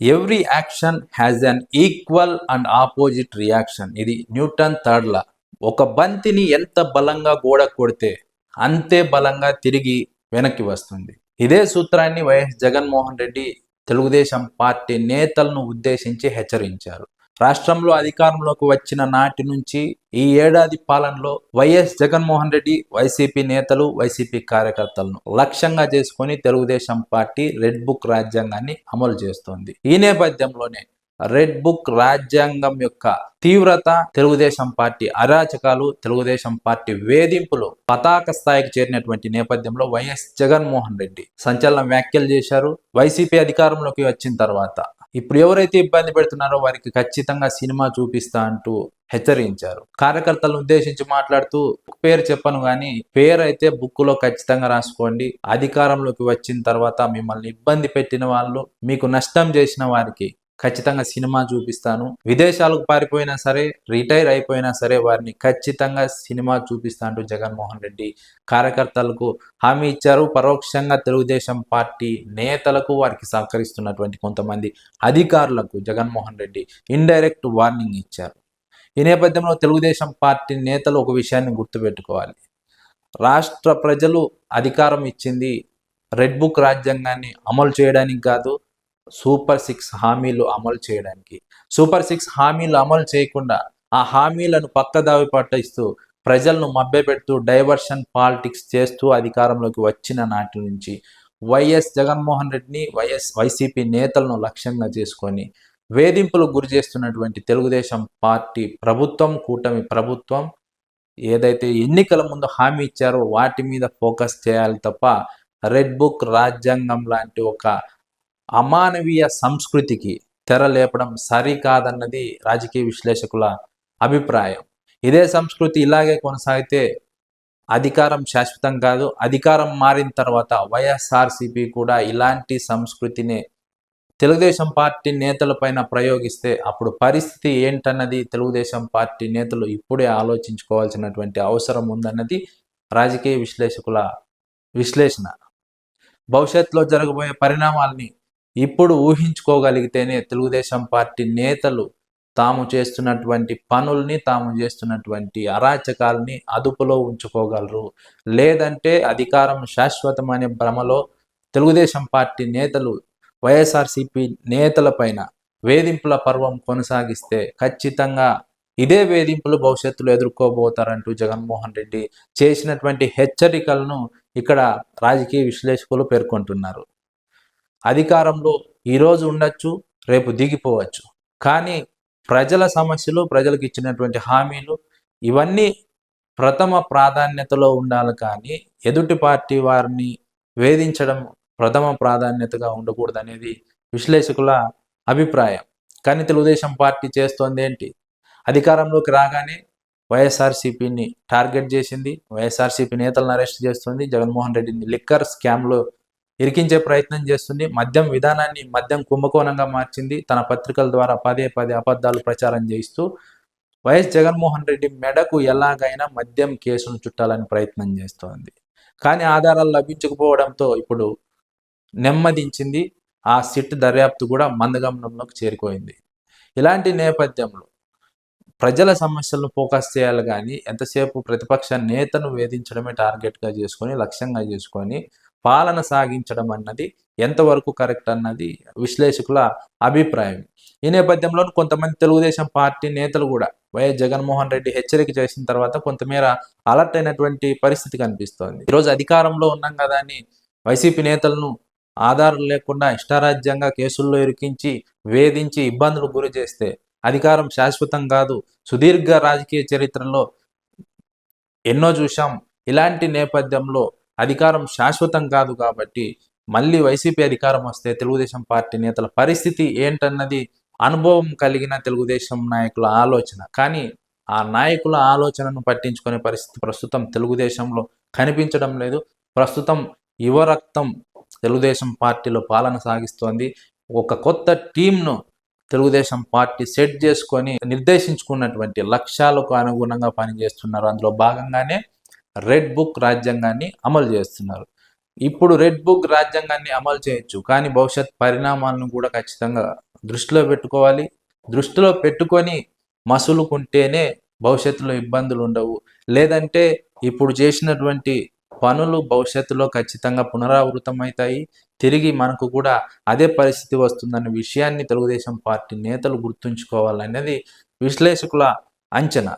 Every action has an equal and opposite reaction ఇది Newton third law ఒక బంతిని ఎంత బలంగా గోడ కొడితే అంతే బలంగా తిరిగి వెనక్కి వస్తుంది. ఇదే సూత్రాన్ని వైఎస్ జగన్మోహన్ రెడ్డి తెలుగుదేశం పార్టీ నేతలను ఉద్దేశించి హెచ్చరించారు. రాష్ట్రంలో అధికారంలోకి వచ్చిన నాటి నుంచి ఈ ఏడాది పాలనలో వైఎస్ జగన్మోహన్ రెడ్డి వైసీపీ నేతలు వైసీపీ కార్యకర్తలను లక్ష్యంగా చేసుకొని తెలుగుదేశం పార్టీ రెడ్ బుక్ రాజ్యాంగాన్ని అమలు చేస్తోంది. ఈ నేపథ్యంలోనే రెడ్ బుక్ రాజ్యాంగం యొక్క తీవ్రత తెలుగుదేశం పార్టీ అరాచకాలు తెలుగుదేశం పార్టీ వేధింపులు పతాక స్థాయికి చేరినటువంటి నేపథ్యంలో వైఎస్ జగన్మోహన్ రెడ్డి సంచలన వ్యాఖ్యలు చేశారు. వైసీపీ అధికారంలోకి వచ్చిన తర్వాత ఇప్పుడు ఎవరైతే ఇబ్బంది పెడుతున్నారో వారికి ఖచ్చితంగా సినిమా చూపిస్తా అంటూ హెచ్చరించారు. కార్యకర్తలను ఉద్దేశించి మాట్లాడుతూ పేరు చెప్పను కానీ పేరు అయితే బుక్లో ఖచ్చితంగా రాసుకోండి. అధికారంలోకి వచ్చిన తర్వాత మిమ్మల్ని ఇబ్బంది పెట్టిన వాళ్ళు మీకు నష్టం చేసిన వారికి ఖచ్చితంగా సినిమా చూపిస్తాను. విదేశాలకు పారిపోయినా సరే రిటైర్ అయిపోయినా సరే వారిని ఖచ్చితంగా సినిమా చూపిస్తా అంటూ జగన్మోహన్ రెడ్డి. కార్యకర్తలకు హామీ ఇచ్చారు. పరోక్షంగా తెలుగుదేశం పార్టీ నేతలకు వారికి సహకరిస్తున్నటువంటి కొంతమంది అధికారులకు జగన్మోహన్ రెడ్డి ఇండైరెక్ట్ వార్నింగ్ ఇచ్చారు. ఈ నేపథ్యంలో తెలుగుదేశం పార్టీ నేతలు ఒక విషయాన్ని గుర్తుపెట్టుకోవాలి. రాష్ట్ర ప్రజలు అధికారం ఇచ్చింది రెడ్ బుక్ రాజ్యాంగాన్ని అమలు చేయడానికి కాదు సూపర్ సిక్స్ హామీలు అమలు చేయడానికి. సూపర్ సిక్స్ హామీలు అమలు చేయకుండా ఆ హామీలను పక్కదావి పట్టిస్తూ ప్రజలను మభ్యపెడుతూ డైవర్షన్ పాలిటిక్స్ చేస్తూ అధికారంలోకి వచ్చిన నాటి నుంచి వైఎస్ జగన్మోహన్ రెడ్డిని వైఎస్ వైసీపీ నేతలను లక్ష్యంగా చేసుకొని వేధింపులకు గురి చేస్తున్నటువంటి తెలుగుదేశం పార్టీ ప్రభుత్వం కూటమి ప్రభుత్వం ఏదైతే ఎన్నికల ముందు హామీ ఇచ్చారో వాటి మీద ఫోకస్ చేయాలి తప్ప రెడ్ బుక్ రాజ్యాంగం లాంటి ఒక అమానవీయ సంస్కృతికి తెర లేపడం సరికాదన్నది రాజకీయ విశ్లేషకుల అభిప్రాయం. ఇదే సంస్కృతి ఇలాగే కొనసాగితే అధికారం శాశ్వతం కాదు. అధికారం మారిన తర్వాత వైఎస్ఆర్సిపి కూడా ఇలాంటి సంస్కృతిని తెలుగుదేశం పార్టీ నేతలపైన ప్రయోగిస్తే అప్పుడు పరిస్థితి ఏంటన్నది తెలుగుదేశం పార్టీ నేతలు ఇప్పుడే ఆలోచించుకోవాల్సినటువంటి అవసరం ఉందన్నది రాజకీయ విశ్లేషకుల విశ్లేషణ. భవిష్యత్తులో జరగబోయే పరిణామాల్ని ఇప్పుడు ఊహించుకోగలిగితేనే తెలుగుదేశం పార్టీ నేతలు తాము చేస్తున్నటువంటి పనుల్ని తాము చేస్తున్నటువంటి అరాచకాలని అదుపులో ఉంచుకోగలరు. లేదంటే అధికారం శాశ్వతం అనే భ్రమలో తెలుగుదేశం పార్టీ నేతలు వైఎస్ఆర్సిపి నేతలపైన వేధింపుల పర్వం కొనసాగిస్తే ఖచ్చితంగా ఇదే వేధింపులు భవిష్యత్తులో ఎదుర్కోబోతారంటూ జగన్మోహన్ రెడ్డి చేసినటువంటి హెచ్చరికలను ఇక్కడ రాజకీయ విశ్లేషకులు పేర్కొంటున్నారు. అధికారంలో ఈరోజు ఉండొచ్చు రేపు దిగిపోవచ్చు. కానీ ప్రజల సమస్యలు ప్రజలకు ఇచ్చినటువంటి హామీలు ఇవన్నీ ప్రథమ ప్రాధాన్యతలో ఉండాలి కానీ ఎదుటి పార్టీ వారిని వేధించడం ప్రథమ ప్రాధాన్యతగా ఉండకూడదు అనేది విశ్లేషకుల అభిప్రాయం. కానీ తెలుగుదేశం పార్టీ చేస్తోంది ఏంటి? అధికారంలోకి రాగానే వైఎస్ఆర్సీపీని టార్గెట్ చేసింది వైఎస్ఆర్సీపీ నేతలను అరెస్ట్ చేస్తుంది జగన్మోహన్ రెడ్డిని లిక్కర్ స్కామ్లో ఇరికించే ప్రయత్నం చేస్తుంది. మద్యం విధానాన్ని మద్యం కుంభకోణంగా మార్చింది. తన పత్రికల ద్వారా పదే పదే అబద్ధాలు ప్రచారం చేయిస్తూ వైఎస్ జగన్మోహన్ రెడ్డి మెడకు ఎలాగైనా మద్యం కేసును చుట్టాలని ప్రయత్నం చేస్తోంది. కానీ ఆధారాలు లభించకపోవడంతో ఇప్పుడు నెమ్మదించింది. ఆ సిట్ దర్యాప్తు కూడా మందగమనంలోకి చేరిపోయింది ఇలాంటి నేపథ్యంలో ప్రజల సమస్యలను ఫోకస్ చేయాలి కానీ ఎంతసేపు ప్రతిపక్ష నేతను వేధించడమే టార్గెట్గా చేసుకొని లక్ష్యంగా చేసుకొని పాలన సాగించడం అన్నది ఎంతవరకు కరెక్ట్ అన్నది విశ్లేషకుల అభిప్రాయం. ఈ నేపథ్యంలో కొంతమంది తెలుగుదేశం పార్టీ నేతలు కూడా వైఎస్ జగన్మోహన్ రెడ్డి హెచ్చరిక చేసిన తర్వాత కొంతమేర అలర్ట్ అయినటువంటి పరిస్థితి కనిపిస్తోంది. ఈరోజు అధికారంలో ఉన్నాం కదా అని వైసీపీ నేతలను ఆధారం లేకుండా ఇష్టారాజ్యంగా కేసుల్లో ఇరికించి వేధించి ఇబ్బందులు గురి చేస్తే అధికారం శాశ్వతం కాదు. సుదీర్ఘ రాజకీయ చరిత్రలో ఎన్నో చూశాం. ఇలాంటి నేపథ్యంలో అధికారం శాశ్వతం కాదు కాబట్టి మళ్ళీ వైసీపీ అధికారం వస్తే తెలుగుదేశం పార్టీ నేతల పరిస్థితి ఏంటన్నది అనుభవం కలిగిన తెలుగుదేశం నాయకుల ఆలోచన. కానీ ఆ నాయకుల ఆలోచనను పట్టించుకునే పరిస్థితి ప్రస్తుతం తెలుగుదేశంలో కనిపించడం లేదు. ప్రస్తుతం యువ రక్తం తెలుగుదేశం పార్టీలో పాలన సాగిస్తోంది. ఒక కొత్త టీంను తెలుగుదేశం పార్టీ సెట్ చేసుకొని నిర్దేశించుకున్నటువంటి లక్ష్యాలకు అనుగుణంగా పనిచేస్తున్నారు. అందులో భాగంగానే రెడ్ బుక్ రాజ్యాంగాన్ని అమలు చేస్తున్నారు. ఇప్పుడు రెడ్ బుక్ రాజ్యాంగాన్ని అమలు చేయొచ్చు. కానీ భవిష్యత్ పరిణామాలను కూడా ఖచ్చితంగా దృష్టిలో పెట్టుకోవాలి. దృష్టిలో పెట్టుకొని మసులుకుంటేనే భవిష్యత్తులో ఇబ్బందులు ఉండవు. లేదంటే ఇప్పుడు చేసినటువంటి పనులు భవిష్యత్తులో ఖచ్చితంగా పునరావృతం అవుతాయి. తిరిగి మనకు కూడా అదే పరిస్థితి వస్తుందన్న విషయాన్ని తెలుగుదేశం పార్టీ నేతలు గుర్తుంచుకోవాలనేది విశ్లేషకుల అంచనా.